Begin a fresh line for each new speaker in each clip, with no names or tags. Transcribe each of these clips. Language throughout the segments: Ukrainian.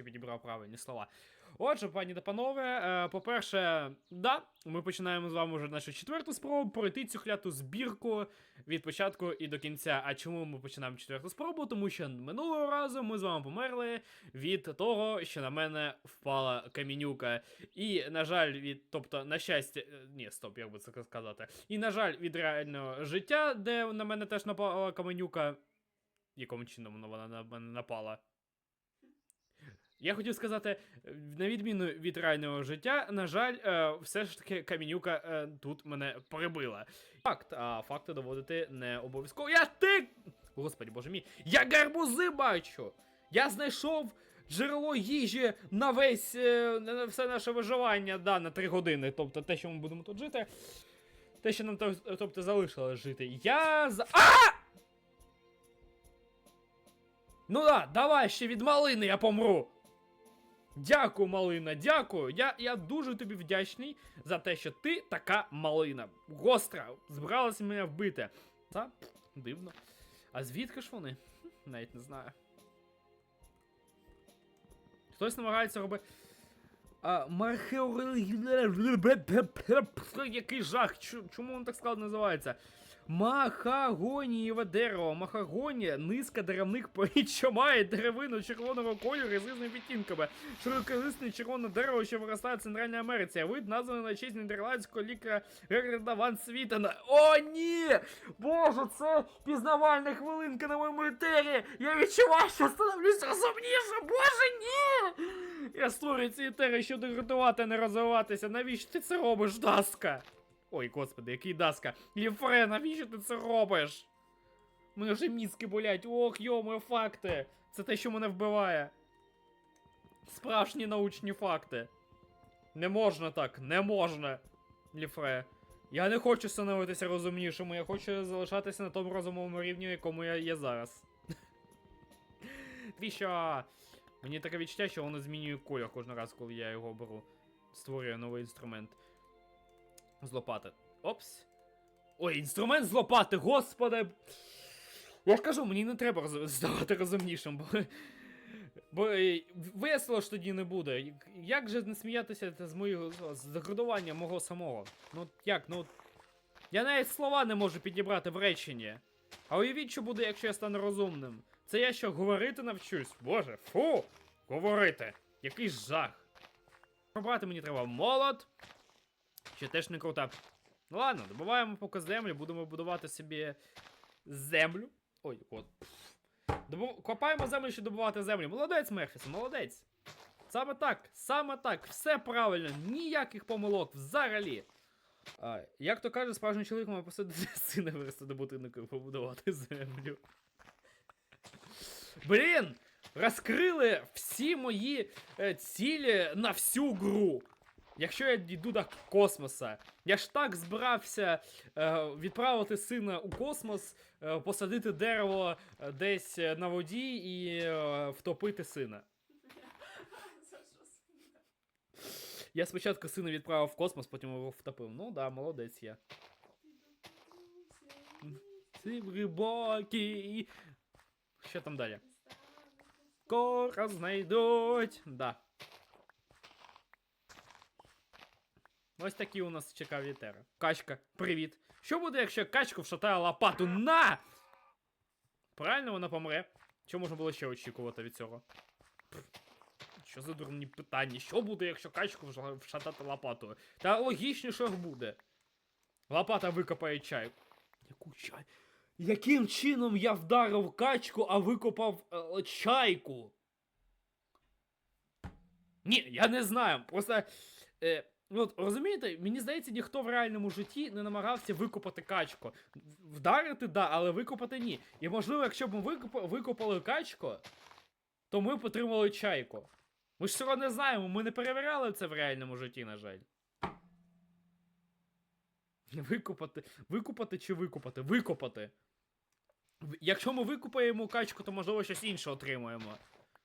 ще підібрав правильні слова. Отже, пані та панове, е, по-перше, да, ми починаємо з вами вже нашу четверту спробу пройти цю кляту збірку від початку і до кінця. А чому ми починаємо четверту спробу? Тому що минулого разу ми з вами померли від того, що на мене впала камінюка. І, на жаль, від, тобто, на щастя, е, ні, стоп, як би це сказати. І, на жаль, від реального життя, де на мене теж напала каменюка. Яким чином вона на мене напала? Я хотів сказати, е, на відміну від реального життя, на жаль, е, все ж таки камінюка е, тут мене перебила. Факт, а факти доводити не обов'язково. Я ти. Господи, боже мій, я гарбузи бачу! Я знайшов джерело їжі на весь на все наше виживання, да, на 3 години. Тобто те, що ми будемо тут жити. Те, що нам тобто, залишилось жити. Я за. А! Ну да, давай ще від малини я помру. Дякую, малина, дякую. Я, я дуже тобі вдячний за те, що ти така малина. Гостра, збиралася мене вбити. Та, дивно. А звідки ж вони? Навіть не знаю. Хтось намагається робити. А. Який жах! Чому він так складно називається? Махагонієве дерево. Махагонія низка деревних порід, має деревину червоного кольору з різними відтінками. Широколисне червоне дерево, що виростає в Центральній Америці. Вид названий на честь нідерландського лікаря Герарда Ван Світена. О, ні! Боже, це пізнавальна хвилинка на моєму етері! Я відчуваю, що становлюсь розумніше! Боже, ні! Я створюю ці етери, щоб деградувати, не розвиватися. Навіщо ти це робиш, Даска? Ой, господи, який Даска. Ліфре, навіщо ти це робиш? Мене вже мізки болять. Ох, йомо, факти. Це те, що мене вбиває. Справжні научні факти. Не можна так, не можна. Ліфре. Я не хочу становитися розумнішим, я хочу залишатися на тому розумовому рівні, якому я є зараз. Твіщо. Мені таке відчуття, що воно змінює колір кожен раз, коли я його беру. Створюю новий інструмент. З лопати. Опс. Ой, інструмент з лопати, господи! Я ж кажу, мені не треба здавати розумнішим, бо. Бо е, весело ж тоді не буде. Як- же не сміятися з моєго з деградування мого самого? Ну як, ну. Я навіть слова не можу підібрати в реченні. А уявіть, що буде, якщо я стану розумним. Це я що, говорити навчусь? Боже, фу! Говорити! Який жах! Пробрати мені треба молот. Ще теж не крута. Ну ладно, добуваємо поки землю, будемо будувати собі землю. Ой, от. Добу... Копаємо землю, щоб добувати землю. Молодець, Мерфіс, молодець. Саме так, саме так, все правильно, ніяких помилок взагалі. А, як то каже, справжній чоловік має посадити сина вирости до будинку і побудувати землю. Блін! Розкрили всі мої е, цілі на всю гру. Якщо я дійду до космоса, я ж так збирався е, відправити сина у космос, е, посадити дерево е, десь е, на воді і е, втопити сина. Я спочатку сина відправив в космос, потім його втопив. Ну да, молодець я. Ці глибокі. Що там далі? Скоро знайдуть. Да. Ось такі у нас цікаві тери. Качка, привіт. Що буде, якщо качку вшатає лопату на? Правильно вона помре. Що можна було ще очікувати від цього? Пф, Що за дурні питання? Що буде, якщо качку вшатати лопатою? Та логічніше буде. Лопата викопає чай. Яку чай? Яким чином я вдарив качку, а викопав е, чайку? Ні, я не знаю. Просто. Е, ну, от, розумієте, мені здається, ніхто в реальному житті не намагався викопати качку. Вдарити, да, але викопати ні. І можливо, якщо б ми викопали, викопали качку, то ми б отримали чайку. Ми ж цього не знаємо, ми не перевіряли це в реальному житті, на жаль. Викопати. Викопати чи викопати? Викопати. Якщо ми викупаємо качку, то можливо щось інше отримуємо.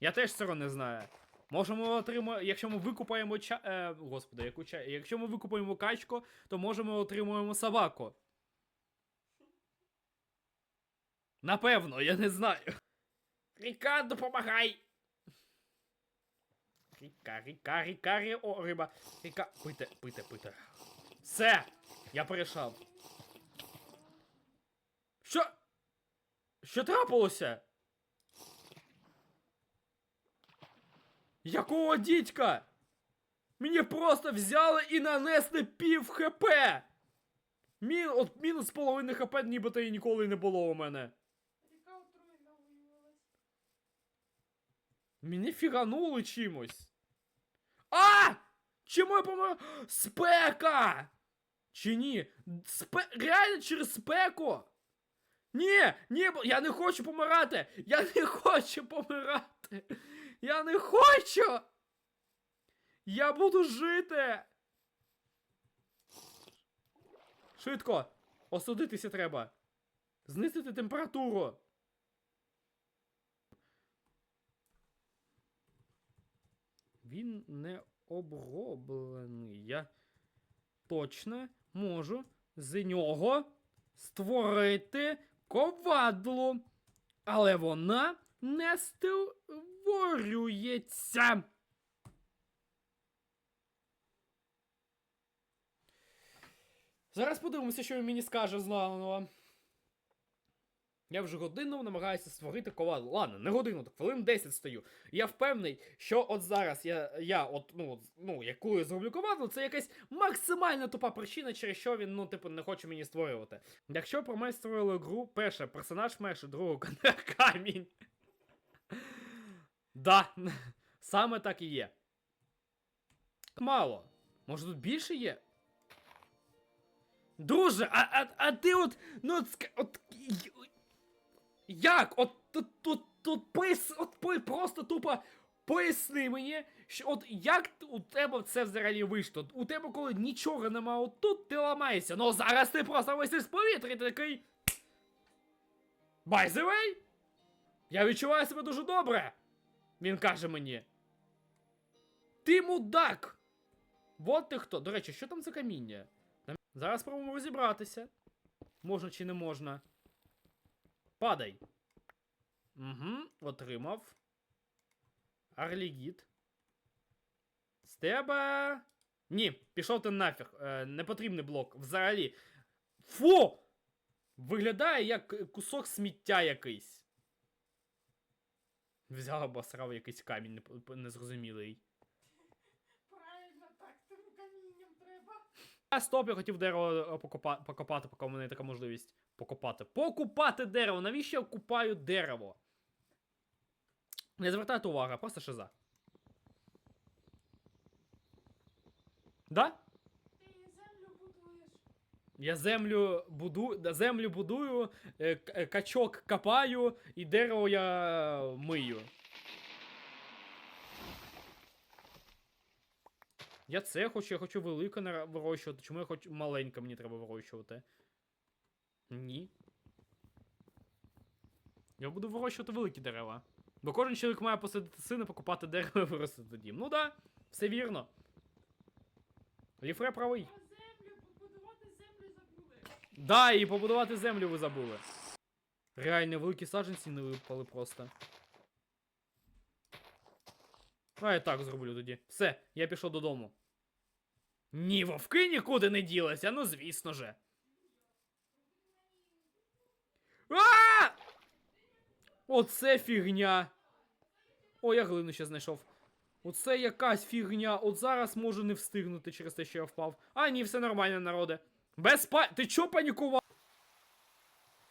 Я теж цього не знаю. Можемо отримати, якщо ми викупаємо ча. Е, господи, яку ча. Якщо ми викупаємо качку, то можемо отримуємо собаку. Напевно, я не знаю. Ріка, допомагай! ріка, ріка, ріка, рі, о, риба. Ріка. Пийте, пийте, пийте. Все! Я порішав. Що? Що трапилося? Якого дідька? Мені просто взяли і нанесли пів хп! Мі... От мінус половини хп нібито і ніколи не було у мене.
Яка отруєна виявилась.
Мені фіганули чимось. А! Чому я помер? Спека! Чи ні? Спе... Реально через спеку? Ні, ні, я не хочу помирати! Я не хочу помирати! Я не хочу! Я буду жити! Швидко! Осудитися треба! Знизити температуру! Він не оброблений. Я точно можу з нього створити ковадло. Але вона не створюється. Зараз подивимося, що він мені скаже заново. Я вже годину намагаюся створити ковадло. Ладно, не годину, так хвилин 10 стою. Я впевнений, що от зараз я, я от, ну, ну, яку я зроблю ковадло, це якась максимально тупа причина, через що він, ну, типу, не хоче мені створювати. Якщо про мене створили гру, перше, персонаж меше, другого камінь. Да, саме так і є. Мало. Може тут більше є? Друже, а, а, а ти от, ну, от, от, як? От тут, тут, тут пис, от просто тупо поясни мені, що от як у тебе це взагалі вийшло? У тебе коли нічого нема, от тут ти ламаєшся, ну зараз ти просто висиш з повітря і ти такий. By the way, я відчуваю себе дуже добре. Він каже мені. Ти мудак! Вот ти хто. До речі, що там за каміння? Зараз спробуємо розібратися. Можна чи не можна. Падай. Угу, отримав. Арлігіт. З тебе. Ні, пішов ти нафіг. Е, не блок. Взагалі. Фу! Виглядає як кусок сміття якийсь. Взяв обосрав якийсь камінь незрозумілий.
Правильно, так, тим камінням треба.
А стоп, я хотів дерево е, покопати, поки у мене є така можливість. Покопати. Покупати дерево! Навіщо я купаю дерево? Не звертайте увагу, просто шиза. Да? Я землю буду, землю будую, е, е, качок копаю і дерево я мию. Я це хочу, я хочу велике вирощувати. Чому я хочу маленьке мені треба вирощувати? Ні. Я буду вирощувати великі дерева. Бо кожен чоловік має посадити сина, покупати дерево і виростити дім. Ну да, все вірно. Ліфре правий.
А землю, побудувати землю забули.
Да, і побудувати землю ви забули. Реально, великі саджанці не випали просто. А я так зроблю тоді. Все, я пішов додому. Ні, вовки нікуди не ділися, ну звісно же. А! Оце фігня. О, я глину ще знайшов. Оце якась фігня. От зараз можу не встигнути через те, що я впав. А, ні, все нормально, народе. Без па... Ти чо панікував?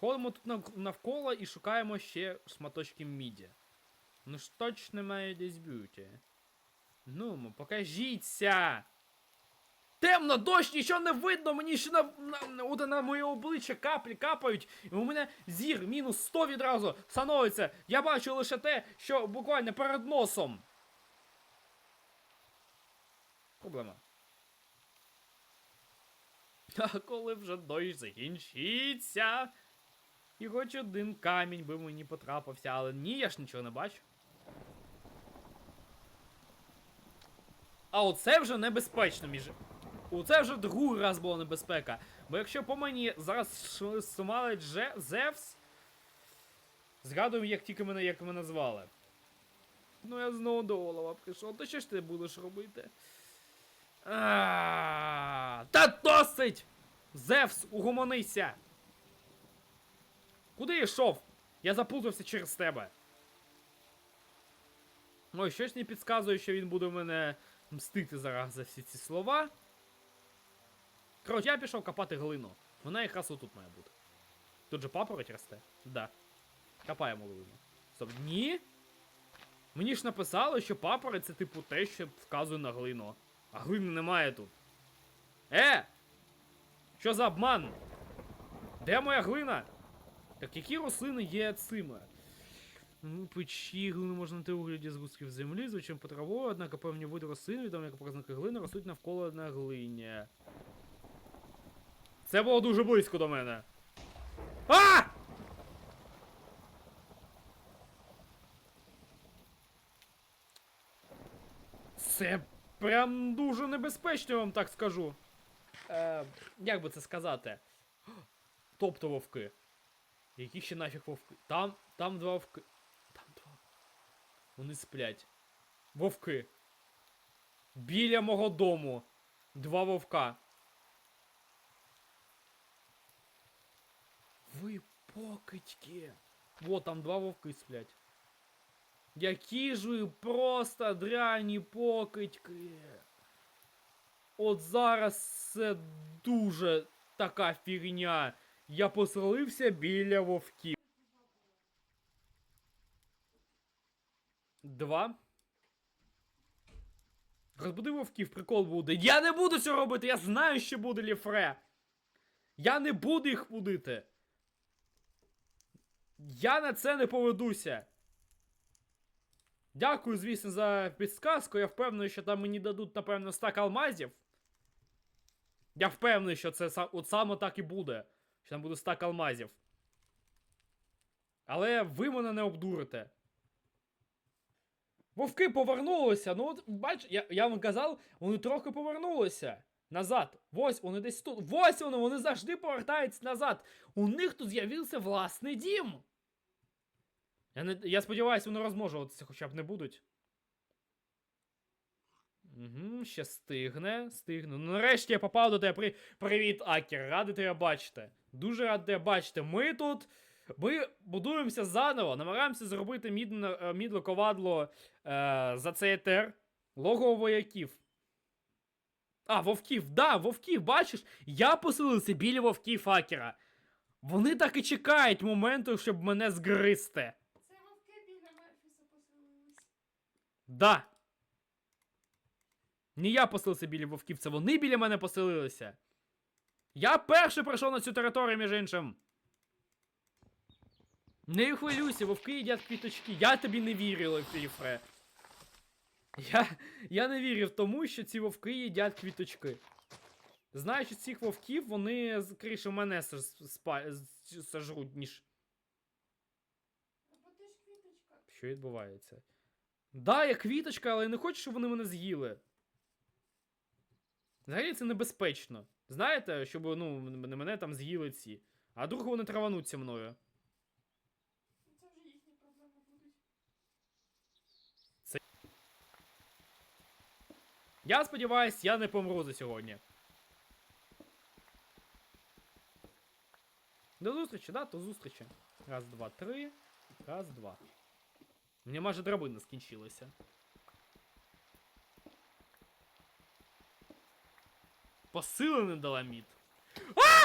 Ходимо тут навколо і шукаємо ще шматочки міді. Ну ж точно має десь бути. Ну, покажіться! Темно, дощ, нічого не видно, мені ще на, на, на, на моє обличчя каплі капають, і у мене зір мінус 100 відразу становиться. Я бачу лише те, що буквально перед носом. Проблема. А коли вже дощ закінчиться. І хоч один камінь би мені потрапився, але ні, я ж нічого не бачу. А оце вже небезпечно між. Оце вже другий раз була небезпека. Бо якщо по мені зараз ш- смалить Же- Зевс. Згадуємо, як тільки мене як мене звали. Ну я знову до Олова прийшов. То що ж ти будеш робити? А, Та досить! Зевс, угомонися! Куди йшов? Я заплутався через тебе. Ой, щось не підказує, що він буде мене мстити зараз за всі ці слова. Коротше, я пішов копати глину. Вона якраз отут має бути. Тут же папороть росте? Да. Копаємо глину. Стоп, ні? Мені ж написали, що папороть це типу те, що вказує на глину. А глини немає тут. Е! Що за обман? Де моя глина? Так які рослини є цими? Ну, печі глину можна знайти у вигляді згустків землі, звичайно по травою, однак певні види рослин, відомі як показники глини, ростуть навколо на глині. Це було дуже близько до мене. А! Це прям дуже небезпечно, я вам так скажу. Е, як би це сказати? Тобто вовки. Які ще нафіг вовки? Там, там два вовки. Там два. Вони сплять. Вовки. Біля мого дому. Два вовка. Ви покидьки. Вот там два вовки сплять. Які ж ви просто драні покидьки. От зараз це дуже така фігня. Я поселився біля вовків. Два. Розбуди вовків, прикол буде. Я не буду цього робити, я знаю, що буде ліфре. Я не буду їх будити. Я на це не поведуся. Дякую, звісно, за підсказку. Я впевнений, що там мені дадуть, напевно, стак алмазів. Я впевнений, що це от саме так і буде. Що там буде стак алмазів. Але ви мене не обдурите. Вовки повернулися. Ну, от, бач, я, я вам казав, вони трохи повернулися. Назад. Ось вони десь тут. Ось вони, вони завжди повертаються назад. У них тут з'явився власний дім. Я, не, я сподіваюся, вони розмножуватися хоча б не будуть. Угу, ще стигне, стигне. Ну, нарешті я попав до тебе. При... Привіт, Акер, радий тебе бачити. Дуже радий тебе бачити. Ми тут. Ми будуємося заново, намагаємося зробити мідне, е, мідло ковадло е, за цей етер. Лого вояків. А, вовків, да, вовків, бачиш? Я поселився біля вовків Акера. Вони так і чекають моменту, щоб мене згризти.
Це вовки біля Мефіса поселились.
Да. Не я поселився біля вовків, це вони біля мене поселилися. Я перший прийшов на цю територію, між іншим. Не хвилюйся, вовки їдять квіточки. Я тобі не вірив, Фіфре. Я, я не вірив тому, що ці вовки їдять квіточки. Знаючи цих вовків, вони скоріше мене саж- сожруть, ніж. Що відбувається? Да, я квіточка, але я не хочу, щоб вони мене з'їли. Взагалі це небезпечно. Знаєте, щоб ну, м- мене там з'їли ці. А вдруг вони травануться мною.
Це вже їхні проблеми будуть.
Я сподіваюсь, я не помру за сьогодні. До зустрічі, да? До зустрічі. Раз, два, три. Раз, два. Мені майже драбина скінчилася. Посилений даламіт. А!